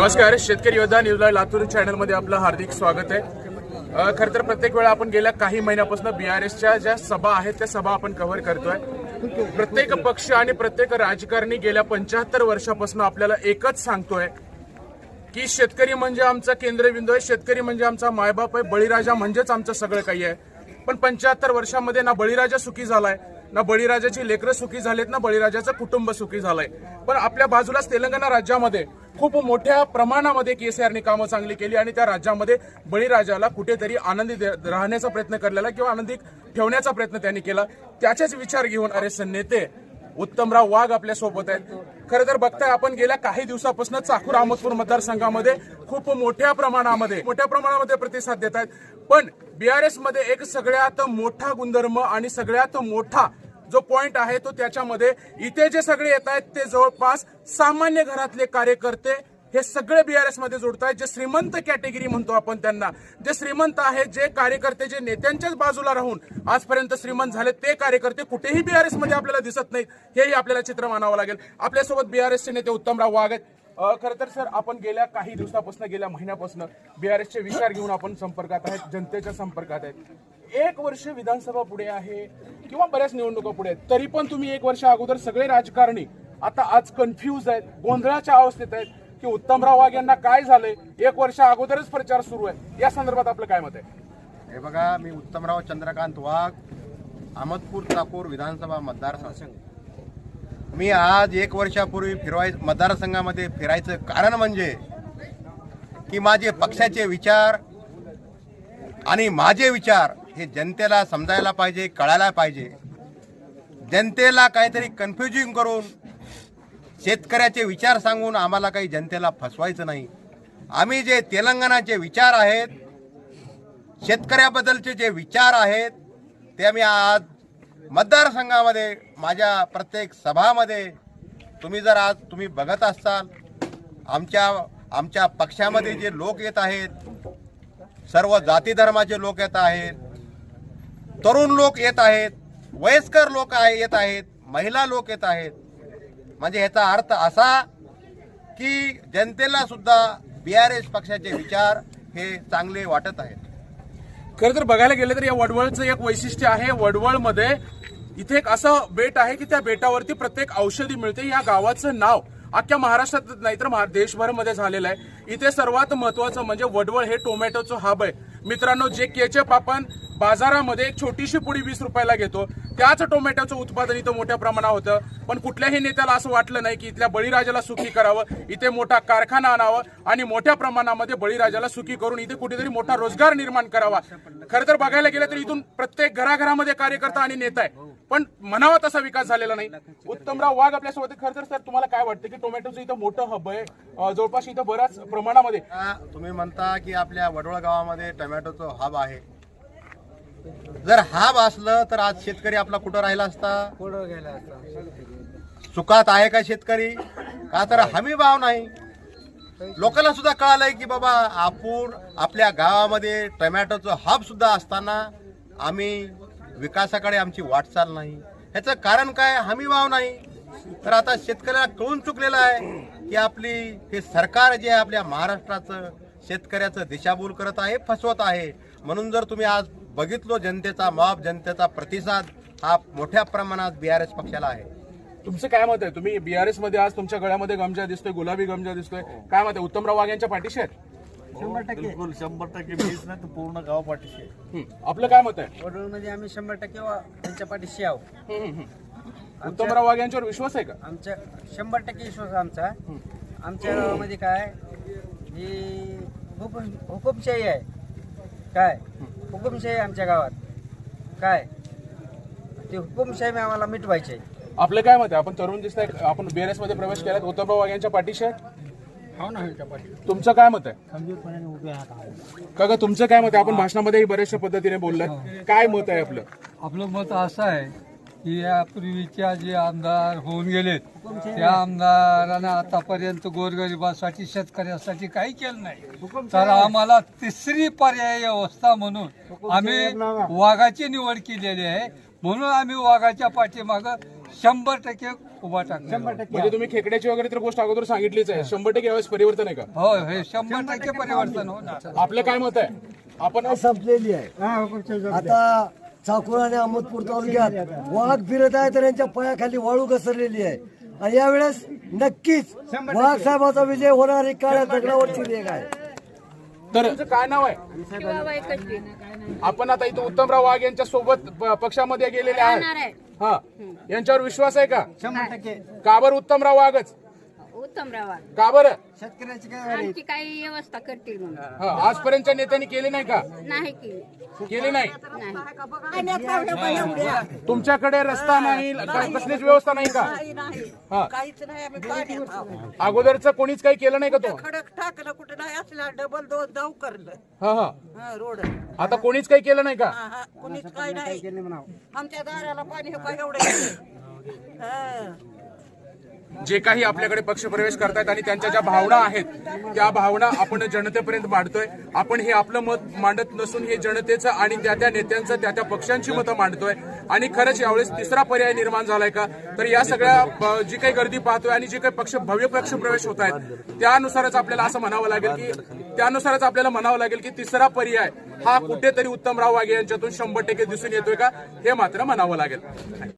नमस्कार शेतकरी योद्धा न्यूजला लातूर चॅनलमध्ये आपलं हार्दिक स्वागत आहे. खरं तर प्रत्येक वेळा आपण गेल्या काही महिन्यापासून बी आर एसच्या ज्या सभा आहेत त्या सभा आपण कव्हर करतोय. प्रत्येक पक्ष आणि प्रत्येक राजकारणी गेल्या पंच्याहत्तर वर्षापासून आपल्याला एकच सांगतोय की शेतकरी म्हणजे आमचा केंद्रबिंदू आहे शेतकरी म्हणजे आमचा मायबाप आहे बळीराजा म्हणजेच आमचं सगळं काही आहे. पण पंच्याहत्तर वर्षामध्ये ना बळीराजा सुखी झालाय ना बळीराजाची लेकरं सुखी झालेत ना बळीराजाचं कुटुंब सुखी झालंय. पण आपल्या बाजूलाच तेलंगणा राज्यामध्ये खूप मोठ्या प्रमाणामध्ये केसीआरने कामं चांगली केली आणि त्या राज्यामध्ये बळीराजाला कुठेतरी आनंदी दे- राहण्याचा प्रयत्न केलेला किंवा आनंदी ठेवण्याचा प्रयत्न त्यांनी केला. त्याचेच विचार घेऊन अरे नेते उत्तमराव वाघ आपल्यासोबत आहेत. खरं तर बघताय आपण गेल्या काही दिवसापासून चाकूर अहमदपूर मतदारसंघामध्ये खूप मोठ्या प्रमाणामध्ये मोठ्या प्रमाणामध्ये प्रतिसाद देत आहेत पण बीआरएसमध्ये एक सगळ्यात मोठा गुणधर्म आणि सगळ्यात मोठा जो पॉइंट आहे तो त्याच्यामध्ये इथे जे सगळे येत आहेत ते जवळपास सामान्य घरातले कार्यकर्ते हे सगळे बीआरएसमध्ये जोडत आहेत जे श्रीमंत कॅटेगरी म्हणतो आपण त्यांना. जे श्रीमंत आहेत जे कार्यकर्ते जे नेत्यांच्याच बाजूला राहून आजपर्यंत श्रीमंत झाले ते कार्यकर्ते कुठेही बीआरएसमध्ये आपल्याला दिसत नाहीत. हेही आपल्याला चित्र मानावं लागेल. आपल्यासोबत बीआरएसचे नेते उत्तमराव वाघ आहेत. खरं तर सर आपण गेल्या काही दिवसापासून गेल्या महिन्यापासून बीआरएसचे विचार घेऊन आपण संपर्कात आहेत जनतेच्या संपर्कात आहेत. एक वर्ष विधानसभा पुढे आहे किंवा बऱ्याच निवडणुका पुढे आहेत. तरी पण तुम्ही एक वर्ष अगोदर सगळे राजकारणी आता आज कन्फ्यूज आहेत गोंधळाच्या अवस्थेत आहेत की उत्तमराव वाघ यांना काय झालंय? एक वर्ष अगोदरच प्रचार सुरू आहे. या संदर्भात आपलं काय मत आहे? हे बघा मी उत्तमराव चंद्रकांत वाघ अहमदपूर चाकूर विधानसभा मतदारसंघ. मी आज एक वर्षापूर्वी फिरवाय मतदारसंघामध्ये फिरायचं कारण म्हणजे की माझे पक्षाचे विचार आणि माझे विचार हे जनतेला समजायला पाहिजे कळायला पाहिजे. जनतेला काहीतरी कन्फ्युजिंग करून शेतकऱ्याचे विचार सांगून आम्हाला काही जनतेला फसवायचं नाही. आम्ही जे तेलंगणाचे विचार आहेत शेतकऱ्याबद्दलचे जे विचार आहेत ते आम्ही आज मतदारसंघामध्ये माझ्या प्रत्येक सभामध्ये तुम्ही जर आज तुम्ही बघत असाल आमच्या आमच्या पक्षामध्ये जे लोक येत आहेत सर्व जाती धर्माचे लोक येत आहेत तरुण लोक येत आहेत वयस्कर लोक आहे येत आहेत महिला लोक येत आहेत. म्हणजे ह्याचा अर्थ असा की जनतेला सुद्धा बी आर एस पक्षाचे विचार हे चांगले वाटत आहेत. खरं तर बघायला गेलं तर या वडवळचं एक वैशिष्ट्य आहे. वडवळमध्ये इथे एक असं बेट आहे की त्या बेटावरती प्रत्येक औषधी मिळते. या गावाचं नाव अख्ख्या महाराष्ट्रात नाही तर महा- देशभरमध्ये झालेलं आहे. इथे सर्वात महत्वाचं म्हणजे वडवळ हे टोमॅटोचं हब आहे. मित्रांनो जे केचप आपण बाजारामध्ये एक छोटीशी पुडी वीस रुपयाला घेतो. त्याच टोमॅटोचं उत्पादन इथं मोठ्या प्रमाणात होतं. पण कुठल्याही नेत्याला असं वाटलं नाही की इथल्या बळीराजाला सुखी करावं इथे मोठा कारखाना आणावं आणि मोठ्या प्रमाणामध्ये बळीराजाला सुखी करून इथे कुठेतरी मोठा रोजगार निर्माण करावा. खरं तर बघायला गेलं तर इथून प्रत्येक घराघरामध्ये कार्यकर्ता आणि नेता आहे. पण म्हणावा तसा विकास झालेला नाही. उत्तमराव वाघ आपल्यासोबत खरं तर सर तुम्हाला काय वाटतं की टोमॅटोचं इथं मोठं हब आहे? जवळपास इथं बऱ्याच प्रमाणामध्ये. तुम्ही म्हणता की आपल्या वडोळ गावामध्ये टोमॅटोचं हब आहे. जर हब असलं तर आज शेतकरी आपला कुठं राहिला असता? सुखात आहे का शेतकरी? का तर हमी भाव नाही. लोकांना सुद्धा कळालंय की बाबा आपण आपल्या गावामध्ये टोमॅटोचं हब सुद्धा असताना आम्ही विकासाकडे आमची वाटचाल नाही. ह्याचं कारण काय? हमी भाव नाही. तर आता शेतकऱ्याला कळून चुकलेलं आहे की आपली हे सरकार जे आहे आपल्या महाराष्ट्राचं शेतकऱ्याचं दिशाभूल करत आहे फसवत आहे. म्हणून जर तुम्ही आज बघितलो जनतेचा माप जनतेचा प्रतिसाद हा मोठ्या प्रमाणात बी आर एस पक्षाला आहे. तुमचं काय मत आहे? तुम्ही बीआरएसमध्ये आज तुमच्या गळ्यामध्ये गमजा दिसतोय गुलाबी गमजा दिसतोय. काय मत आहे? उत्तमराव वाघ यांच्या पाठीशी आहेत? बिलकुल शंभर टक्के मीच नाही तर पूर्ण गाव पाठीशी आहे. हं. आपलं काय मत आहे? वडूळमध्ये आम्ही शंभर टक्के वा- त्यांच्या पाठीशी आहो हं, हं, हं. उत्तमराव वाघ यांच्यावर विश्वास आहे का? आमच्या शंभर टक्के विश्वास आहे आमचा. आमच्या गावामध्ये काय? ही हुकुम हुकुमशाही आहे. काय? हुकुमशाही आहे आमच्या गावात. काय? ते हुकुमशाही आम्हाला मिटवायची आहे. आपलं काय मत आहे? आपण तरुण दिसतंय आपण बीआरएसमध्ये प्रवेश केलात. उत्तमराव वाघ यांच्या पाठीशी आहेत हो ना ह्याच्या पाठी तुमचं काय मत आहे? खंबीरपणाने उभे आहात का ग तुमचं काय मत आहे? आपण भाषणामध्ये बऱ्याचशा पद्धतीने बोललात. काय मत आहे आपलं? आपलं मत असं आहे की यापूर्वीच्या जे आमदार होऊन गेलेत त्या आमदारांना आतापर्यंत गोरगरिबासाठी शेतकऱ्यासाठी काही केलं नाही. तर आम्हाला तिसरी पर्याय व्यवस्था म्हणून आम्ही वाघाची निवड केलेली आहे. म्हणून आम्ही वाघाच्या पाठीमागं शंभर टक्के उभा टाकणार म्हणजे तुम्ही खेकड्याची वगैरे तर गोष्ट अगोदर सांगितलीच आहे. शंभर टक्के यावेळेस परिवर्तन आहे का? हो हे शंभर टक्के परिवर्तन होणार. आपलं काय मत आहे? आपण संपलेली आहे. आता चाकूर आणि अहमदपूर तालुक्यात वाघ फिरत आहे तर यांच्या पायाखाली वाळू घसरलेली आहे. आणि यावेळेस नक्कीच वाघ साहेबाचा विजय होणार ही काळ्या दगडावरची रेग आहे. तर तुमचं काय नाव आहे? आपण आता इथं उत्तमराव वाघ यांच्या सोबत प- पक्षामध्ये गेलेले आहेत. हा. यांच्यावर विश्वास आहे का? शंभर टक्के का बरं उत्तमराव वाघच? उत्तम रावा का बरं? शेतकऱ्याची काय आमची काही व्यवस्था करतील म्हणून. हा, आजपर्यंतच्या नेत्यांनी केली नाही का? नाही केली. केली नाही? नाही. तुमच्याकडे रस्ता नाही कसलीच व्यवस्था नाही का? हा. काहीच नाही आम्ही पाण्यात आहोत. अगोदरचं कोणीच काही केलं नाही का तो? खडक टाकलं कुठं नाही असला डबल दोन जाऊ करलं. हा हा. हा, रोड. आता कोणीच काही केलं नाही का? हा, हा, कोणीच काय नाही. आमच्या दाराला पाणी हे काय एवढं. हा. जे काही आपल्याकडे पक्षप्रवेश करतायत आणि त्यांच्या ज्या भावना आहेत त्या भावना आपण जनतेपर्यंत मांडतोय. आपण हे आपलं मत मांडत नसून हे जनतेचं आणि त्या त्या नेत्यांचं त्या त्या पक्षांची मतं मांडतोय. आणि खरंच यावेळेस तिसरा पर्याय निर्माण झालाय का? तर या सगळ्या जी काही गर्दी पाहतोय आणि जे काही पक्ष भव्य पक्ष प्रवेश होत आहेत त्यानुसारच आपल्याला असं म्हणावं लागेल की त्यानुसारच आपल्याला म्हणावं लागेल की तिसरा पर्याय हा कुठेतरी उत्तमराव वाघे यांच्यातून शंभर टक्के दिसून येतोय का? हे मात्र म्हणावं लागेल.